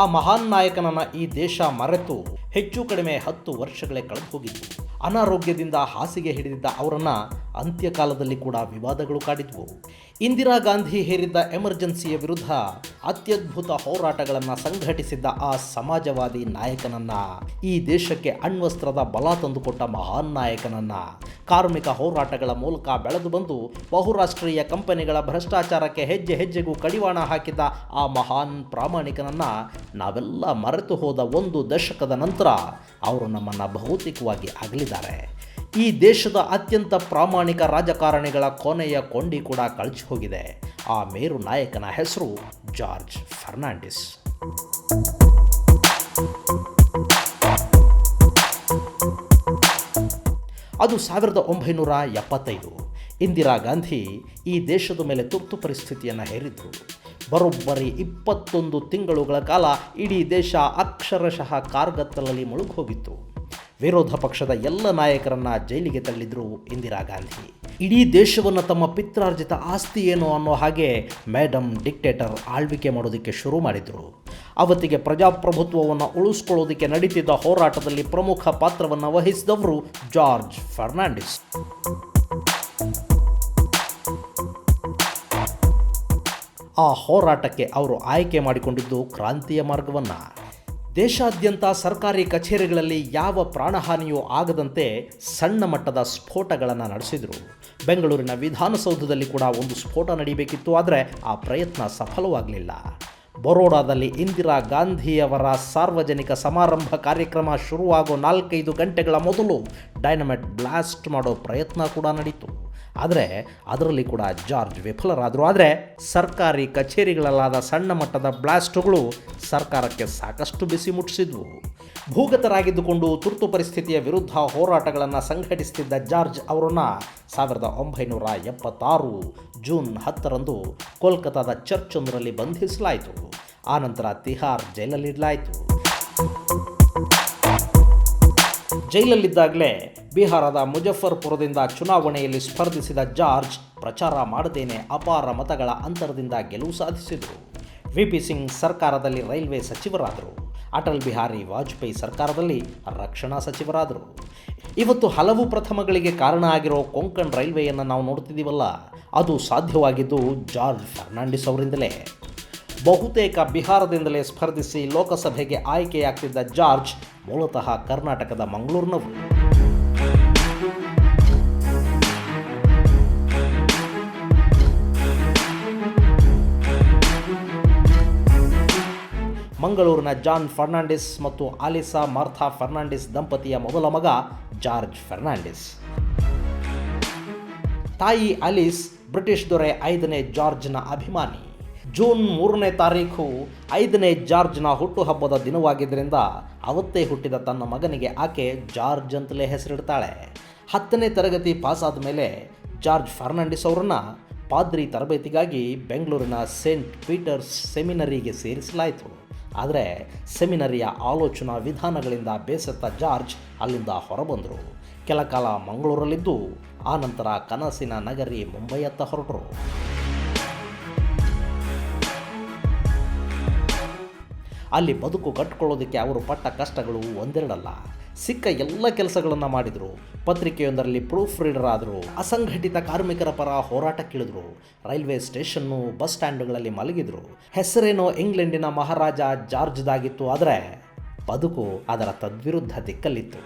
ಆ ಮಹಾನ್ ನಾಯಕನನ್ನ ಈ ದೇಶ ಮರೆತು ಹೆಚ್ಚು ಕಡಿಮೆ ಹತ್ತು ವರ್ಷಗಳೇ ಕಳೆದು ಹೋಗಿತ್ತು ಅನಾರೋಗ್ಯದಿಂದ ಹಾಸಿಗೆ ಹಿಡಿದಿದ್ದ ಅವರನ್ನು ಅಂತ್ಯಕಾಲದಲ್ಲಿ ಕೂಡ ವಿವಾದಗಳು ಕಾಡಿದ್ವು. ಇಂದಿರಾ ಗಾಂಧಿ ಹೇರಿದ್ದ ಎಮರ್ಜೆನ್ಸಿಯ ವಿರುದ್ಧ ಅತ್ಯದ್ಭುತ ಹೋರಾಟಗಳನ್ನು ಸಂಘಟಿಸಿದ್ದ ಆ ಸಮಾಜವಾದಿ ನಾಯಕನನ್ನ ಈ ದೇಶಕ್ಕೆ ಅಣ್ವಸ್ತ್ರದ ಬಲ ತಂದುಕೊಟ್ಟ ಮಹಾನ್ ನಾಯಕನನ್ನ ಕಾರ್ಮಿಕ ಹೋರಾಟಗಳ ಮೂಲಕ ಬೆಳೆದು ಬಂದು ಬಹುರಾಷ್ಟ್ರೀಯ ಕಂಪನಿಗಳ ಭ್ರಷ್ಟಾಚಾರಕ್ಕೆ ಹೆಜ್ಜೆ ಹೆಜ್ಜೆಗೂ ಕಡಿವಾಣ ಹಾಕಿದ್ದ ಆ ಮಹಾನ್ ಪ್ರಾಮಾಣಿಕನನ್ನು ನಾವೆಲ್ಲ ಮರೆತು ಹೋದ ಒಂದು ದಶಕದ ನಂತರ ಅವರು ನಮ್ಮನ್ನು ಭೌತಿಕವಾಗಿ ಅಗಲಿದ್ದಾರೆ. ಈ ದೇಶದ ಅತ್ಯಂತ ಪ್ರಾಮಾಣಿಕ ರಾಜಕಾರಣಿಗಳ ಕೊನೆಯ ಕೊಂಡಿ ಕೂಡ ಕಳಚಿ ಹೋಗಿದೆ. ಆ ಮೇರು ನಾಯಕನ ಹೆಸರು ಜಾರ್ಜ್ ಫರ್ನಾಂಡಿಸ್. ಅದು ಸಾವಿರದ ಒಂಬೈನೂರ ಎಪ್ಪತ್ತೈದು. ಇಂದಿರಾ ಗಾಂಧಿ ಈ ದೇಶದ ಮೇಲೆ ತುರ್ತು ಪರಿಸ್ಥಿತಿಯನ್ನು ಹೇರಿದ್ರು. ಬರೋಬ್ಬರಿ ಇಪ್ಪತ್ತೊಂದು ತಿಂಗಳುಗಳ ಕಾಲ ಇಡೀ ದೇಶ ಅಕ್ಷರಶಃ ಕಾರ್ಗತ್ತಲಲ್ಲಿ ಮುಳುಗೋಗಿತ್ತು ವಿರೋಧ ಪಕ್ಷದ ಎಲ್ಲ ನಾಯಕರನ್ನ ಜೈಲಿಗೆ ತಳ್ಳಿದ್ರು ಇಂದಿರಾ ಗಾಂಧಿ. ಇಡೀ ದೇಶವನ್ನು ತಮ್ಮ ಪಿತ್ರಾರ್ಜಿತ ಆಸ್ತಿ ಏನು ಅನ್ನೋ ಹಾಗೆ ಮೇಡಮ್ ಡಿಕ್ಟೇಟರ್ ಆಳ್ವಿಕೆ ಮಾಡೋದಕ್ಕೆ ಶುರು ಮಾಡಿದರು. ಅವತ್ತಿಗೆ ಪ್ರಜಾಪ್ರಭುತ್ವವನ್ನು ಉಳಿಸ್ಕೊಳ್ಳೋದಕ್ಕೆ ನಡೀತಿದ್ದ ಹೋರಾಟದಲ್ಲಿ ಪ್ರಮುಖ ಪಾತ್ರವನ್ನು ವಹಿಸಿದವರು ಜಾರ್ಜ್ ಫರ್ನಾಂಡಿಸ್. ಆ ಹೋರಾಟಕ್ಕೆ ಅವರು ಆಯ್ಕೆ ಮಾಡಿಕೊಂಡಿದ್ದು ಕ್ರಾಂತಿಯ ಮಾರ್ಗವನ್ನು. ದೇಶಾದ್ಯಂತ ಸರ್ಕಾರಿ ಕಚೇರಿಗಳಲ್ಲಿ ಯಾವ ಪ್ರಾಣಹಾನಿಯೂ ಆಗದಂತೆ ಸಣ್ಣ ಮಟ್ಟದ ಸ್ಫೋಟಗಳನ್ನು ನಡೆಸಿದರು. ಬೆಂಗಳೂರಿನ ವಿಧಾನಸೌಧದಲ್ಲಿ ಕೂಡ ಒಂದು ಸ್ಫೋಟ ನಡೀಬೇಕಿತ್ತು, ಆದರೆ ಆ ಪ್ರಯತ್ನ ಸಫಲವಾಗಲಿಲ್ಲ. ಬರೋಡಾದಲ್ಲಿ ಇಂದಿರಾ ಗಾಂಧಿಯವರ ಸಾರ್ವಜನಿಕ ಸಮಾರಂಭ ಕಾರ್ಯಕ್ರಮ ಶುರುವಾಗೋ ನಾಲ್ಕೈದು ಗಂಟೆಗಳ ಮೊದಲು ಡೈನಮೈಟ್ ಬ್ಲಾಸ್ಟ್ ಮಾಡೋ ಪ್ರಯತ್ನ ಕೂಡ ನಡೀತು. ಆದರೆ ಅದರಲ್ಲಿ ಕೂಡ ಜಾರ್ಜ್ ವಿಫಲರಾದರು. ಆದರೆ ಸರ್ಕಾರಿ ಕಚೇರಿಗಳಲ್ಲಾದ ಸಣ್ಣ ಮಟ್ಟದ ಬ್ಲಾಸ್ಟ್ಗಳು ಸರ್ಕಾರಕ್ಕೆ ಸಾಕಷ್ಟು ಬಿಸಿ ಮುಟ್ಟಿಸಿದ್ವು ಭೂಗತರಾಗಿದ್ದುಕೊಂಡು ತುರ್ತು ಪರಿಸ್ಥಿತಿಯ ವಿರುದ್ಧ ಹೋರಾಟಗಳನ್ನು ಸಂಘಟಿಸುತ್ತಿದ್ದ ಜಾರ್ಜ್ ಅವರನ್ನು ಸಾವಿರದ ಒಂಬೈನೂರ ಎಪ್ಪತ್ತಾರು ಜೂನ್ ಹತ್ತರಂದು ಕೋಲ್ಕತ್ತಾದ ಚರ್ಚೊಂದರಲ್ಲಿ ಬಂಧಿಸಲಾಯಿತು. ಆನಂತರ ತಿಹಾರ್ ಜೈಲಲ್ಲಿಡಲಾಯಿತು. ಜೈಲಲ್ಲಿದ್ದಾಗಲೇ ಬಿಹಾರದ ಮುಜಫರ್ಪುರದಿಂದ ಚುನಾವಣೆಯಲ್ಲಿ ಸ್ಪರ್ಧಿಸಿದ ಜಾರ್ಜ್ ಪ್ರಚಾರ ಮಾಡದೇನೆ ಅಪಾರ ಮತಗಳ ಅಂತರದಿಂದ ಗೆಲುವು ಸಾಧಿಸಿದರು. ವಿ ಪಿ ಸಿಂಗ್ ಸರ್ಕಾರದಲ್ಲಿ ರೈಲ್ವೆ ಸಚಿವರಾದರು. ಅಟಲ್ ಬಿಹಾರಿ ವಾಜಪೇಯಿ ಸರ್ಕಾರದಲ್ಲಿ ರಕ್ಷಣಾ ಸಚಿವರಾದರು. ಇವತ್ತು ಹಲವು ಪ್ರಥಮಗಳಿಗೆ ಕಾರಣ ಆಗಿರೋ ಕೊಂಕಣ್ ರೈಲ್ವೆಯನ್ನು ನಾವು ನೋಡ್ತಿದ್ದೀವಲ್ಲ, ಅದು ಸಾಧ್ಯವಾಗಿದ್ದು ಜಾರ್ಜ್ ಫರ್ನಾಂಡಿಸ್ ಅವರಿಂದಲೇ. ಬಹುತೇಕ ಬಿಹಾರದಿಂದಲೇ ಸ್ಪರ್ಧಿಸಿ ಲೋಕಸಭೆಗೆ ಆಯ್ಕೆಯಾಗ್ತಿದ್ದ ಜಾರ್ಜ್ ಮೂಲತಃ ಕರ್ನಾಟಕದ ಮಂಗಳೂರಿನವರು. ಮಂಗಳೂರಿನ ಜಾನ್ ಫರ್ನಾಂಡಿಸ್ ಮತ್ತು ಆಲಿಸಾ ಮಾರ್ಥಾ ಫರ್ನಾಂಡಿಸ್ ದಂಪತಿಯ ಮೊದಲ ಮಗ ಜಾರ್ಜ್ ಫರ್ನಾಂಡಿಸ್. ತಾಯಿ ಆಲಿಸ್ ಬ್ರಿಟಿಷ್ ದೊರೆ ಐದನೇ ಜಾರ್ಜ್ನ ಅಭಿಮಾನಿ. ಜೂನ್ ಮೂರನೇ ತಾರೀಖು ಐದನೇ ಜಾರ್ಜ್ನ ಹುಟ್ಟುಹಬ್ಬದ ದಿನವಾಗಿದ್ದರಿಂದ ಅವತ್ತೇ ಹುಟ್ಟಿದ ತನ್ನ ಮಗನಿಗೆ ಆಕೆ ಜಾರ್ಜ್ ಅಂತಲೇ ಹೆಸರಿಡ್ತಾಳೆ. ಹತ್ತನೇ ತರಗತಿ ಪಾಸಾದ ಮೇಲೆ ಜಾರ್ಜ್ ಫರ್ನಾಂಡಿಸ್ ಅವರನ್ನು ಪಾದ್ರಿ ತರಬೇತಿಗಾಗಿ ಬೆಂಗಳೂರಿನ ಸೇಂಟ್ ಪೀಟರ್ಸ್ ಸೆಮಿನರಿಗೆ ಸೇರಿಸಲಾಯಿತು. ಆದರೆ ಸೆಮಿನರಿಯ ಆಲೋಚನಾ ವಿಧಾನಗಳಿಂದ ಬೇಸತ್ತ ಜಾರ್ಜ್ ಅಲ್ಲಿಂದ ಹೊರಬಂದರು. ಕೆಲ ಕಾಲ ಮಂಗಳೂರಲ್ಲಿದ್ದು, ಆ ನಂತರ ಕನಸಿನ ನಗರಿ ಮುಂಬೈಯತ್ತ ಹೊರಟರು. ಅಲ್ಲಿ ಬದುಕು ಕಟ್ಕೊಳ್ಳೋದಕ್ಕೆ ಅವರು ಪಟ್ಟ ಕಷ್ಟಗಳು ಒಂದೆರಡಲ್ಲ. ಸಿಕ್ಕ ಎಲ್ಲ ಕೆಲಸಗಳನ್ನು ಮಾಡಿದರು. ಪತ್ರಿಕೆಯೊಂದರಲ್ಲಿ ಪ್ರೂಫ್ ರೀಡರ್ ಆದರು. ಅಸಂಘಟಿತ ಕಾರ್ಮಿಕರ ಪರ ಹೋರಾಟಕ್ಕಿಳಿದ್ರು ರೈಲ್ವೆ ಸ್ಟೇಷನ್ನು ಬಸ್ ಸ್ಟ್ಯಾಂಡ್ಗಳಲ್ಲಿ ಮಲಗಿದ್ರು. ಹೆಸರೇನೋ ಇಂಗ್ಲೆಂಡಿನ ಮಹಾರಾಜ ಜಾರ್ಜ್ದಾಗಿತ್ತು ಆದರೆ ಬದುಕು ಅದರ ತದ್ವಿರುದ್ಧ ದಿಕ್ಕಲ್ಲಿತ್ತು.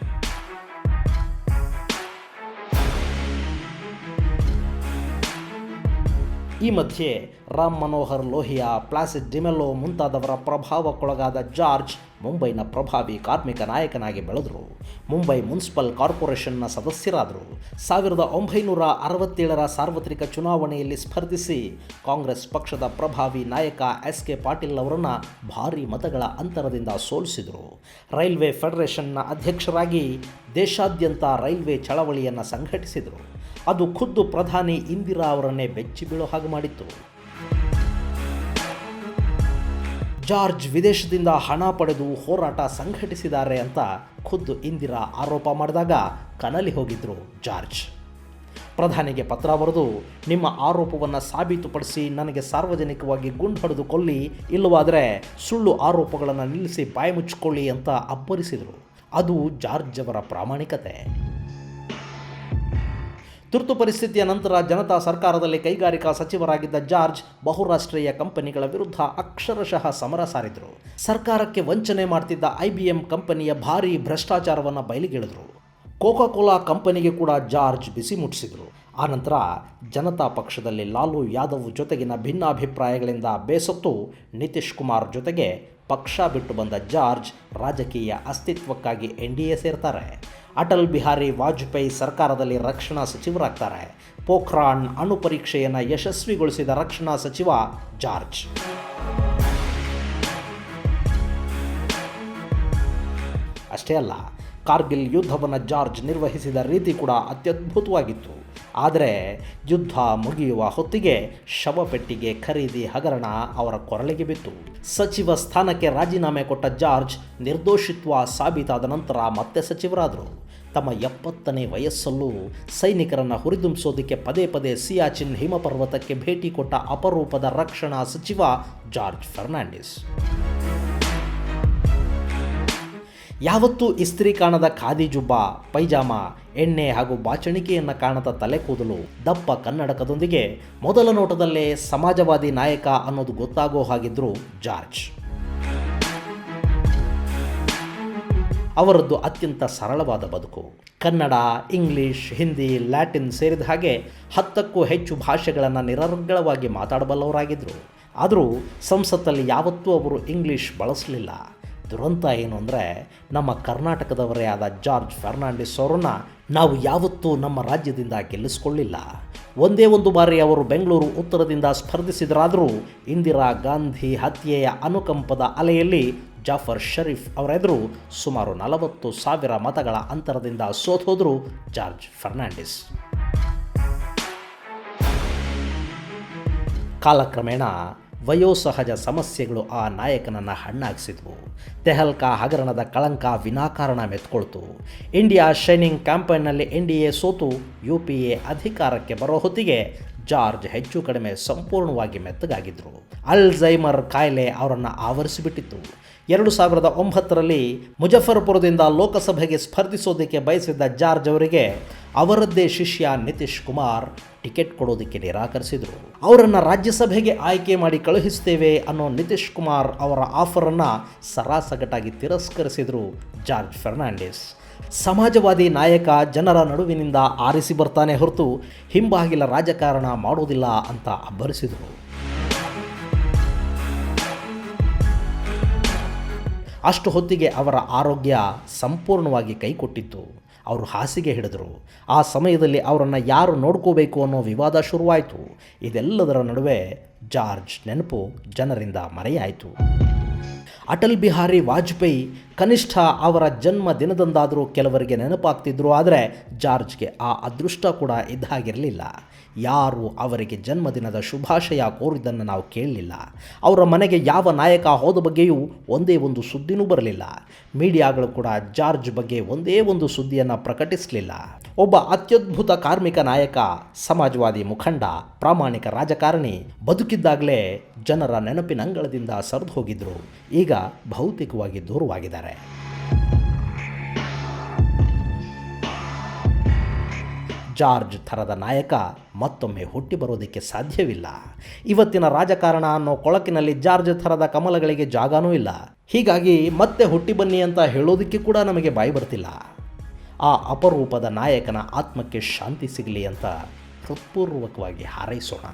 ಈ ಮಧ್ಯೆ ರಾಮ್ ಮನೋಹರ್ ಲೋಹಿಯಾ, ಪ್ಲಾಸಿಡ್ ಡಿಮೆಲೋ ಮುಂತಾದವರ ಪ್ರಭಾವಕ್ಕೊಳಗಾದ ಜಾರ್ಜ್ ಮುಂಬೈನ ಪ್ರಭಾವಿ ಕಾರ್ಮಿಕ ನಾಯಕನಾಗಿ ಬೆಳೆದರು. ಮುಂಬೈ ಮುನ್ಸಿಪಲ್ ಕಾರ್ಪೊರೇಷನ್ನ ಸದಸ್ಯರಾದರು. ಸಾವಿರದ ಒಂಬೈನೂರ ಅರವತ್ತೇಳರ ಸಾರ್ವತ್ರಿಕ ಚುನಾವಣೆಯಲ್ಲಿ ಸ್ಪರ್ಧಿಸಿ ಕಾಂಗ್ರೆಸ್ ಪಕ್ಷದ ಪ್ರಭಾವಿ ನಾಯಕ ಎಸ್ ಕೆ ಪಾಟೀಲ್ ಅವರನ್ನು ಭಾರೀ ಮತಗಳ ಅಂತರದಿಂದ ಸೋಲಿಸಿದರು. ರೈಲ್ವೆ ಫೆಡರೇಷನ್ನ ಅಧ್ಯಕ್ಷರಾಗಿ ದೇಶಾದ್ಯಂತ ರೈಲ್ವೆ ಚಳವಳಿಯನ್ನು ಸಂಘಟಿಸಿದರು. ಅದು ಖುದ್ದು ಪ್ರಧಾನಿ ಇಂದಿರಾ ಅವರನ್ನೇ ಬೆಚ್ಚಿ ಬೀಳೋ ಹಾಗೆ ಮಾಡಿತ್ತು. ಜಾರ್ಜ್ ವಿದೇಶದಿಂದ ಹಣ ಪಡೆದು ಹೋರಾಟ ಸಂಘಟಿಸಿದ್ದಾರೆ ಅಂತ ಖುದ್ದು ಇಂದಿರಾ ಆರೋಪ ಮಾಡಿದಾಗ ಕನಲಿ ಹೋಗಿದ್ರು ಜಾರ್ಜ್. ಪ್ರಧಾನಿಗೆ ಪತ್ರ ಬರೆದು, ನಿಮ್ಮ ಆರೋಪವನ್ನು ಸಾಬೀತುಪಡಿಸಿ ನನಗೆ ಸಾರ್ವಜನಿಕವಾಗಿ ಗುಂಡು ಹೊಡೆದು ಕೊಲ್ಲಿ ಇಲ್ಲವಾದರೆ ಸುಳ್ಳು ಆರೋಪಗಳನ್ನು ನಿಲ್ಲಿಸಿ ಬಾಯಿ ಮುಚ್ಚಿಕೊಳ್ಳಿ ಅಂತ ಅಬ್ಬರಿಸಿದರು ಅದು ಜಾರ್ಜ್ ಅವರ ಪ್ರಾಮಾಣಿಕತೆ. ತುರ್ತು ಪರಿಸ್ಥಿತಿಯ ನಂತರ ಜನತಾ ಸರ್ಕಾರದಲ್ಲಿ ಕೈಗಾರಿಕಾ ಸಚಿವರಾಗಿದ್ದ ಜಾರ್ಜ್ ಬಹುರಾಷ್ಟ್ರೀಯ ಕಂಪನಿಗಳ ವಿರುದ್ಧ ಅಕ್ಷರಶಃ ಸಮರ ಸಾರಿದರು. ಸರ್ಕಾರಕ್ಕೆ ವಂಚನೆ ಮಾಡ್ತಿದ್ದ ಐಬಿಎಂ ಕಂಪನಿಯ ಭಾರೀ ಭ್ರಷ್ಟಾಚಾರವನ್ನು ಬಯಲಿಗೆಳೆದರು. ಕೋಕಾ ಕೋಲಾ ಕಂಪನಿಗೆ ಕೂಡ ಜಾರ್ಜ್ ಬಿಸಿ ಮುಟ್ಟಿಸಿದರು. ಆನಂತರ ಜನತಾ ಪಕ್ಷದಲ್ಲಿ ಲಾಲು ಯಾದವ್ ಜೊತೆಗಿನ ಭಿನ್ನಾಭಿಪ್ರಾಯಗಳಿಂದ ಬೇಸತ್ತು ನಿತೀಶ್ ಕುಮಾರ್ ಜೊತೆಗೆ ಪಕ್ಷ ಬಿಟ್ಟು ಬಂದ ಜಾರ್ಜ್ ರಾಜಕೀಯ ಅಸ್ತಿತ್ವಕ್ಕಾಗಿ ಎನ್ ಡಿ ಎ ಸೇರ್ತಾರೆ. ಅಟಲ್ ಬಿಹಾರಿ ವಾಜಪೇಯಿ ಸರ್ಕಾರದಲ್ಲಿ ರಕ್ಷಣಾ ಸಚಿವರಾಗ್ತಾರೆ. ಪೋಖ್ರಾನ್ ಅಣು ಪರೀಕ್ಷೆಯನ್ನು ಯಶಸ್ವಿಗೊಳಿಸಿದ ರಕ್ಷಣಾ ಸಚಿವ ಜಾರ್ಜ್. ಅಷ್ಟೇ ಅಲ್ಲ ಕಾರ್ಗಿಲ್ ಯುದ್ಧವನ್ನು ಜಾರ್ಜ್ ನಿರ್ವಹಿಸಿದ ರೀತಿ ಕೂಡ ಅತ್ಯದ್ಭುತವಾಗಿತ್ತು. ಆದರೆ ಯುದ್ಧ ಮುಗಿಯುವ ಹೊತ್ತಿಗೆ ಶವಪೆಟ್ಟಿಗೆ ಖರೀದಿ ಹಗರಣ ಅವರ ಕೊರಳಿಗೆ ಬಿತ್ತು. ಸಚಿವ ಸ್ಥಾನಕ್ಕೆ ರಾಜೀನಾಮೆ ಕೊಟ್ಟ ಜಾರ್ಜ್ ನಿರ್ದೋಷಿತ್ವ ಸಾಬೀತಾದ ನಂತರ ಮತ್ತೆ ಸಚಿವರಾದರು. ತಮ್ಮ ಎಪ್ಪತ್ತನೇ ವಯಸ್ಸಲ್ಲೂ ಸೈನಿಕರನ್ನು ಹುರಿದುಂಬಿಸೋದಕ್ಕೆ ಪದೇ ಪದೇ ಸಿಯಾಚಿನ್ ಹಿಮಪರ್ವತಕ್ಕೆ ಭೇಟಿ ಕೊಟ್ಟ ಅಪರೂಪದ ರಕ್ಷಣಾ ಸಚಿವ ಜಾರ್ಜ್ ಫರ್ನಾಂಡಿಸ್. ಯಾವತ್ತೂ ಇಸ್ತ್ರಿ ಕಾಣದ ಖಾದಿ ಜುಬ್ಬ, ಪೈಜಾಮ, ಎಣ್ಣೆ ಹಾಗೂ ಬಾಚಣಿಕೆಯನ್ನು ಕಾಣದ ತಲೆ ಕೂದಲು ದಪ್ಪ ಕನ್ನಡಕದೊಂದಿಗೆ ಮೊದಲ ನೋಟದಲ್ಲೇ ಸಮಾಜವಾದಿ ನಾಯಕ ಅನ್ನೋದು ಗೊತ್ತಾಗೋ ಹಾಗಿದ್ರು ಜಾರ್ಜ್. ಅವರದ್ದು ಅತ್ಯಂತ ಸರಳವಾದ ಬದುಕು. ಕನ್ನಡ, ಇಂಗ್ಲಿಷ್, ಹಿಂದಿ, ಲ್ಯಾಟಿನ್ ಸೇರಿದ ಹಾಗೆ ಹತ್ತಕ್ಕೂ ಹೆಚ್ಚು ಭಾಷೆಗಳನ್ನು ನಿರರ್ಗಳವಾಗಿ ಮಾತಾಡಬಲ್ಲವರಾಗಿದ್ದರು ಆದರೂ ಸಂಸತ್ತಲ್ಲಿ ಯಾವತ್ತೂ ಅವರು ಇಂಗ್ಲಿಷ್ ಬಳಸಲಿಲ್ಲ. ದುರಂತ ಏನು ಅಂದರೆ ನಮ್ಮ ಕರ್ನಾಟಕದವರೇ ಆದ ಜಾರ್ಜ್ ಫರ್ನಾಂಡಿಸ್ ಅವರನ್ನು ನಾವು ಯಾವತ್ತೂ ನಮ್ಮ ರಾಜ್ಯದಿಂದ ಗೆಲ್ಲಿಸ್ಕೊಳ್ಳಿಲ್ಲ. ಒಂದೇ ಒಂದು ಬಾರಿ ಅವರು ಬೆಂಗಳೂರು ಉತ್ತರದಿಂದ ಸ್ಪರ್ಧಿಸಿದರಾದರೂ ಇಂದಿರಾ ಗಾಂಧಿ ಹತ್ಯೆಯ ಅನುಕಂಪದ ಅಲೆಯಲ್ಲಿ ಜಾಫರ್ ಶರೀಫ್ ಅವರೆದುರು ಸುಮಾರು ನಲವತ್ತು ಸಾವಿರ ಮತಗಳ ಅಂತರದಿಂದ ಸೋತೋದ್ರು ಜಾರ್ಜ್ ಫರ್ನಾಂಡಿಸ್. ಕಾಲಕ್ರಮೇಣ ವಯೋಸಹಜ ಸಮಸ್ಯೆಗಳು ಆ ನಾಯಕನನ್ನು ಹಣ್ಣಾಗಿಸಿದ್ವು. ತೆಹಲ್ಕಾ ಹಗರಣದ ಕಳಂಕ ವಿನಾಕಾರಣ ಮೆತ್ಕೊಳ್ತು. ಇಂಡಿಯಾ ಶೈನಿಂಗ್ ಕ್ಯಾಂಪೈನ್ನಲ್ಲಿ ಎನ್ ಡಿ ಎ ಸೋತು, ಯು ಪಿ ಎ ಅಧಿಕಾರಕ್ಕೆ ಬರೋ ಹೊತ್ತಿಗೆ ಜಾರ್ಜ್ ಹೆಚ್ಚು ಕಡಿಮೆ ಸಂಪೂರ್ಣವಾಗಿ ಮೆತ್ತಗಾಗಿದ್ದರು ಅಲ್ಝೈಮರ್ ಕಾಯಿಲೆ ಅವರನ್ನು ಆವರಿಸಿಬಿಟ್ಟಿತ್ತು. ಎರಡು ಸಾವಿರದ ಒಂಬತ್ತರಲ್ಲಿ ಮುಜಫರ್ಪುರದಿಂದ ಲೋಕಸಭೆಗೆ ಸ್ಪರ್ಧಿಸೋದಕ್ಕೆ ಬಯಸಿದ್ದ ಜಾರ್ಜ್ ಅವರಿಗೆ ಅವರದ್ದೇ ಶಿಷ್ಯ ನಿತೀಶ್ ಕುಮಾರ್ ಟಿಕೆಟ್ ಕೊಡೋದಕ್ಕೆ ನಿರಾಕರಿಸಿದರು. ಅವರನ್ನು ರಾಜ್ಯಸಭೆಗೆ ಆಯ್ಕೆ ಮಾಡಿ ಕಳುಹಿಸ್ತೇವೆ ಅನ್ನೋ ನಿತೀಶ್ ಕುಮಾರ್ ಅವರ ಆಫರನ್ನು ಸರಾಸಗಟಾಗಿ ತಿರಸ್ಕರಿಸಿದರು ಜಾರ್ಜ್ ಫರ್ನಾಂಡಿಸ್. ಸಮಾಜವಾದಿ ನಾಯಕ ಜನರ ನಡುವಿನಿಂದ ಆರಿಸಿ ಬರ್ತಾನೆ ಹೊರತು ಹಿಂಬಾಗಿಲ ರಾಜಕಾರಣ ಮಾಡೋದಿಲ್ಲ ಅಂತ ಅಬ್ಬರಿಸಿದರು. ಅಷ್ಟು ಹೊತ್ತಿಗೆ ಅವರ ಆರೋಗ್ಯ ಸಂಪೂರ್ಣವಾಗಿ ಕೈಕೊಟ್ಟಿತ್ತು. ಅವರು ಹಾಸಿಗೆ ಹಿಡಿದರು. ಆ ಸಮಯದಲ್ಲಿ ಅವರನ್ನು ಯಾರು ನೋಡ್ಕೋಬೇಕು ಅನ್ನೋ ವಿವಾದ ಶುರುವಾಯಿತು. ಇದೆಲ್ಲದರ ನಡುವೆ ಜಾರ್ಜ್ ನೆನಪು ಜನರಿಂದ ಮರೆಯಾಯಿತು. ಅಟಲ್ ಬಿಹಾರಿ ವಾಜಪೇಯಿ ಕನಿಷ್ಠ ಅವರ ಜನ್ಮ ದಿನದಂದಾದರೂ ಕೆಲವರಿಗೆ ನೆನಪಾಗ್ತಿದ್ರು, ಆದರೆ ಜಾರ್ಜ್ಗೆ ಆ ಅದೃಷ್ಟ ಕೂಡ ಇದ್ದಾಗಿರಲಿಲ್ಲ ಯಾರು ಅವರಿಗೆ ಜನ್ಮದಿನದ ಶುಭಾಶಯ ಕೋರಿದ್ದನ್ನು ನಾವು ಕೇಳಲಿಲ್ಲ. ಅವರ ಮನೆಗೆ ಯಾವ ನಾಯಕ ಹೋದ ಬಗ್ಗೆಯೂ ಒಂದೇ ಒಂದು ಸುದ್ದಿನೂ ಬರಲಿಲ್ಲ. ಮೀಡಿಯಾಗಳು ಕೂಡ ಜಾರ್ಜ್ ಬಗ್ಗೆ ಒಂದೇ ಒಂದು ಸುದ್ದಿಯನ್ನು ಪ್ರಕಟಿಸಲಿಲ್ಲ. ಒಬ್ಬ ಅತ್ಯದ್ಭುತ ಕಾರ್ಮಿಕ ನಾಯಕ, ಸಮಾಜವಾದಿ ಮುಖಂಡ, ಪ್ರಾಮಾಣಿಕ ರಾಜಕಾರಣಿ ಬದುಕಿದ್ದಾಗಲೇ ಜನರ ನೆನಪಿನಂಗಳದಿಂದ ಸರಿದು ಹೋಗಿದ್ರು. ಈಗ ಭೌತಿಕವಾಗಿ ದೂರವಾಗಿದ್ದಾರೆ. ಜಾರ್ಜ್ ಥರದ ನಾಯಕ ಮತ್ತೊಮ್ಮೆ ಹುಟ್ಟಿ ಬರೋದಕ್ಕೆ ಸಾಧ್ಯವಿಲ್ಲ. ಇವತ್ತಿನ ರಾಜಕಾರಣ ಅನ್ನೋ ಕೊಳಕಿನಲ್ಲಿ ಜಾರ್ಜ್ ಥರದ ಕಮಲಗಳಿಗೆ ಜಾಗನೂ ಇಲ್ಲ. ಹೀಗಾಗಿ ಮತ್ತೆ ಹುಟ್ಟಿ ಬನ್ನಿ ಅಂತ ಹೇಳೋದಕ್ಕೆ ಕೂಡ ನಮಗೆ ಬಾಯಿ ಬರ್ತಿಲ್ಲ. ಆ ಅಪರೂಪದ ನಾಯಕನ ಆತ್ಮಕ್ಕೆ ಶಾಂತಿ ಸಿಗಲಿ ಅಂತ ಹೃತ್ಪೂರ್ವಕವಾಗಿ ಹಾರೈಸೋಣ.